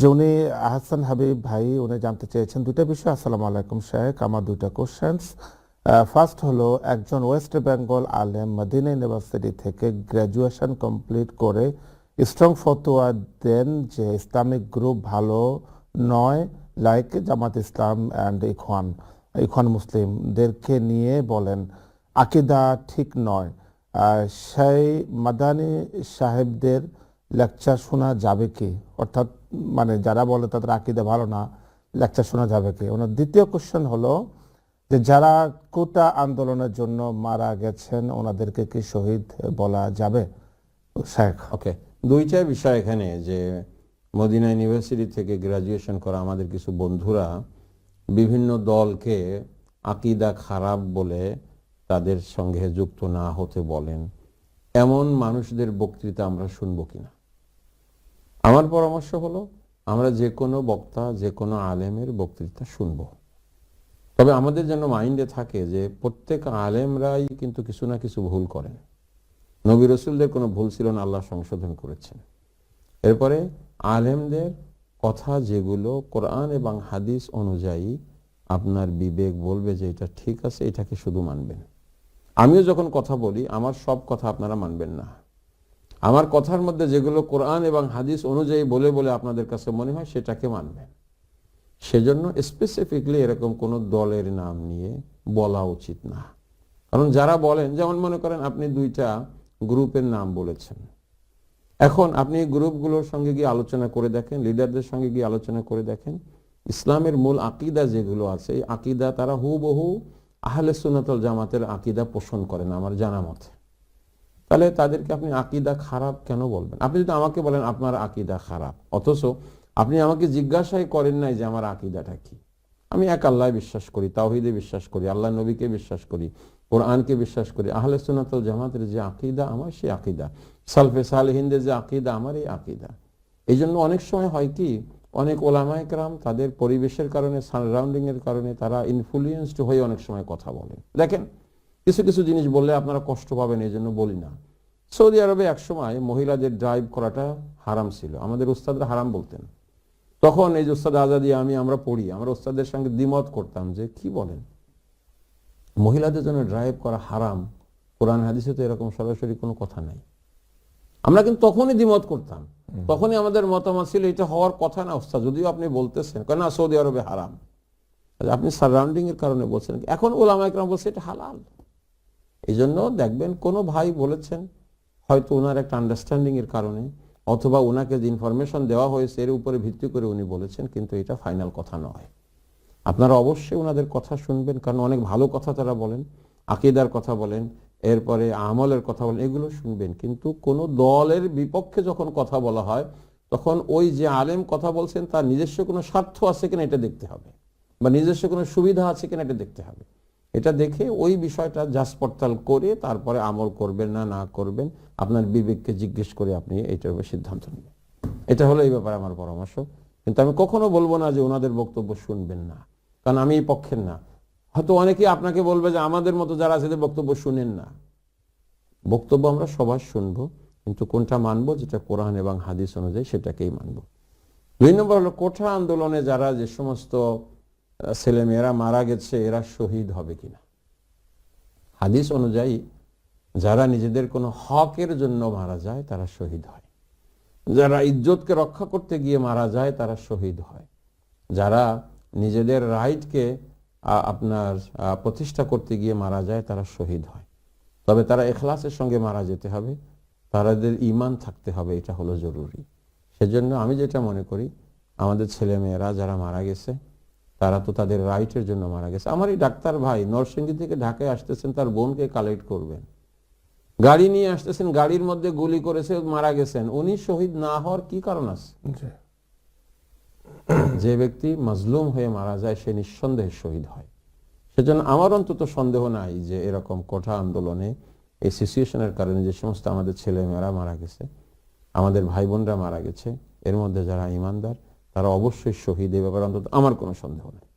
যে উনি আহসান হাবিব ভাই, উনি জানতে চেয়েছেন দুইটা বিষয়। আসসালামু আলাইকুম শেখ, আমার দুইটা কোশ্চেন্স ফার্স্ট হলো, একজন ওয়েস্ট বেঙ্গল আলেম মদিনা ইউনিভার্সিটি থেকে গ্র্যাজুয়েশন কমপ্লিট করে স্ট্রং ফতোয়া দেন যে ইসলামিক গ্রুপ ভালো নয় like Jamaat Islam and Ikhwan Ikhwan মুসলিমদেরকে নিয়ে বলেন, আকিদা ঠিক নয়। সেই মাদানী সাহেবদের লেকচার শোনা যাবে কি? অর্থাৎ মানে যারা বলে তাদের আকিদা ভালো না, লেকচার শোনা যাবে কি? ওনার দ্বিতীয় কোশ্চেন হলো যে যারা কোটা আন্দোলনের জন্য মারা গেছেন, ওনাদেরকে কি শহীদ বলা যাবে? শেখ। ওকে। দুইটা বিষয় এখানে যে মদিনা ইউনিভার্সিটি থেকে গ্রাজুয়েশন করা আমাদের কিছু বন্ধুরা বিভিন্ন দলকে আকিদা খারাপ বলে তাদের সঙ্গে যুক্ত না হতে বলেন। এমন মানুষদের বক্তৃতা আমরা শুনব কিনা? আমার পরামর্শ হলো, আমরা যে কোনো বক্তা, যে কোনো আলেমের বক্তৃতা শুনব। তবে আমাদের যেন মাইন্ডে থাকে যে প্রত্যেক আলেমরাই কিন্তু কিছু না কিছু ভুল করেন। নবী রসুলদের কোনো ভুল ছিল না, আল্লাহ সংশোধন করেছেন। এরপরে আলেমদের কথা যেগুলো কোরআন এবং হাদিস অনুযায়ী আপনার বিবেক বলবে যে এটা ঠিক আছে, এটাকে শুধু মানবেন। আমিও যখন কথা বলি, আমার সব কথা আপনারা মানবেন না। আমার কথার মধ্যে যেগুলো কোরআন এবং হাদিস অনুযায়ী বলে বলে আপনাদের কাছে মনে হয় সেটাকে মানবেন। সেজন্য স্পেসিফিকলি এরকম কোনো দলের নাম নিয়ে বলা উচিত না। কারণ যারা বলেন, যেমন মনে করেন আপনি দুইটা গ্রুপের নাম বলেছেন। এখন আপনি গ্রুপগুলোর সঙ্গে গিয়ে আলোচনা করে দেখেন, লিডারদের সঙ্গে গিয়ে আলোচনা করে দেখেন, ইসলামের মূল আকিদা যেগুলো আছে, এই আকিদা তারা হুবহু আহলে সুনাতল জামাতের আকিদা পোষণ করেন, আমার জানা মতে। তাহলে তাদেরকে আপনি আকিদা খারাপ কেন বলবেন? আপনি যদি আমাকে বলেন আপনার আকিদা খারাপ, অথচ আপনি আমাকে জিজ্ঞাসাই করেন নাই যে আমার আকিদাটা কি? আমি এক আল্লাহ বিশ্বাস করি, তাওহিদে বিশ্বাস করি, আল্লাহ নবীকে বিশ্বাস করি, কোরআনকে বিশ্বাস করি, আহলে সুনাতল জামাতের যে আকিদা আমার সেই আকিদা, সালফে সালহিনদের যে আকিদা আমার এই আকিদা। এই জন্য অনেক সময় হয় কি, অনেক ওলামায়করাম তাদের পরিবেশের কারণে সারাউন্ডিং এর কারণে তারা ইনফ্লুয়েন্সড হয়ে অনেক সময় কথা বলেন দেখেন কিছু কিছু জিনিস বললে আপনারা কষ্ট পাবেন এই জন্য বলি না। সৌদি আরবে একসময় মহিলাদের ড্রাইভ করাটা হারাম ছিল। আমাদের উস্তাদরা হারাম বলতেন। তখন এই যে উস্তাদ আজাদি আমি আমরা পড়ি আমরা উস্তাদের সঙ্গে দ্বিমত করতাম যে কি বলেন? মহিলাদের জন্য ড্রাইভ করা হারাম কোরআন হাদিসে তো এরকম সরাসরি কোনো কথা নাই। আমরা কিন্তু তখনই দ্বিমত করতাম। তখনই আমাদের মতামত ছিল এটা হওয়ার কথা না উস্তাদ যদিও আপনি বলতেছেন। কেন সৌদি আরবে হারাম। আপনি সারাউন্ডিং এর কারণে বলছেন। এখন ওলামা একরাম বলছে এটা হালাল। এই জন্য দেখবেন কোনো ভাই বলেছেন, হয়তো ওনার একটা আন্ডারস্ট্যান্ডিং এর কারণে, অথবা ওনাকে যে ইনফরমেশন দেওয়া হয়েছে এর উপরে ভিত্তি করে উনি বলেছেন, কিন্তু এটা ফাইনাল কথা নয়। আপনারা অবশ্যই ওনাদের কথা শুনবেন, কারণ অনেক ভালো কথা তারা বলেন, আকিদার কথা বলেন, এরপরে আমলের কথা বলেন, এগুলো শুনবেন। কিন্তু কোনো দলের বিপক্ষে যখন কথা বলা হয়, তখন ওই যে আলেম কথা বলছেন, তার নিজস্ব কোনো স্বার্থ আছে কিনা এটা দেখতে হবে, বা নিজস্ব কোনো সুবিধা আছে কিনা এটা দেখতে হবে। এটা দেখে ওই বিষয়টা যাচ পড়তাল করে তারপরে আমল করবেন না না করবেন, আপনার বিবেককে জিজ্ঞেস করে আপনি এইটার উপর সিদ্ধান্ত নেবেন। এটা হলো এই ব্যাপারে আমার পরামর্শ। কিন্তু আমি কখনো বলব না যে ওনাদের বক্তব্য শুনবেন না, কারণ আমি এই পক্ষের না। হয়তো অনেকেই আপনাকে বলবে যে আমাদের মতো যারা আছে বক্তব্য শুনেন না। বক্তব্য আমরা সবার শুনব, কিন্তু কোনটা মানব যেটা কোরআন এবং হাদিস অনুযায়ী সেটাকেই মানবো। দুই নম্বর হলো কোঠা আন্দোলনে যারা যে সমস্ত ছেলে মেয়েরা মারা গেছে, এরা শহীদ হবে কিনা? হাদিস অনুযায়ী যারা নিজেদের কোনো হকের জন্য মারা যায়, তারা শহীদ হয়। যারা ইজ্জতকে রক্ষা করতে গিয়ে মারা যায়, তারা শহীদ হয়। যারা নিজেদের রাইটকে আপনার প্রতিষ্ঠা করতে গিয়ে মারা যায়, তারা শহীদ হয়। তবে তারা এখলাসের সঙ্গে মারা যেতে হবে। তাদের ইমান থাকতে হবে, এটা হলো জরুরি। সেজন্য আমি যেটা মনে করি, আমাদের ছেলে মেয়েরা যারা মারা গেছে তারা তো তাদের রাইটের জন্য মারা গেছে। আমার এই ডাক্তার ভাই নরসিংদী থেকে ঢাকায় আসতেছেন তার বোনকে কালেক্ট করবেন। গাড়ি নিয়ে আসতেছেন গাড়ির মধ্যে গুলি করেছে মারা গেছেন। উনি শহীদ না হওয়ার কি কারণ আছে? যে ব্যক্তি মাজলুম হয়ে মারা যায় সে নিঃসন্দেহে শহীদ হয়। সেজন্য আমার অন্তত সন্দেহ নাই যে এরকম কোঠা আন্দোলনে এই সিচুয়েশনের কারণে যে সমস্ত আমাদের ছেলে মেয়েরা মারা গেছে আমাদের ভাই বোনরা মারা গেছে এর মধ্যে যারা ইমানদার তারা অবশ্যই শহীদ এ ব্যাপারে অন্তত আমার কোনো সন্দেহ নেই।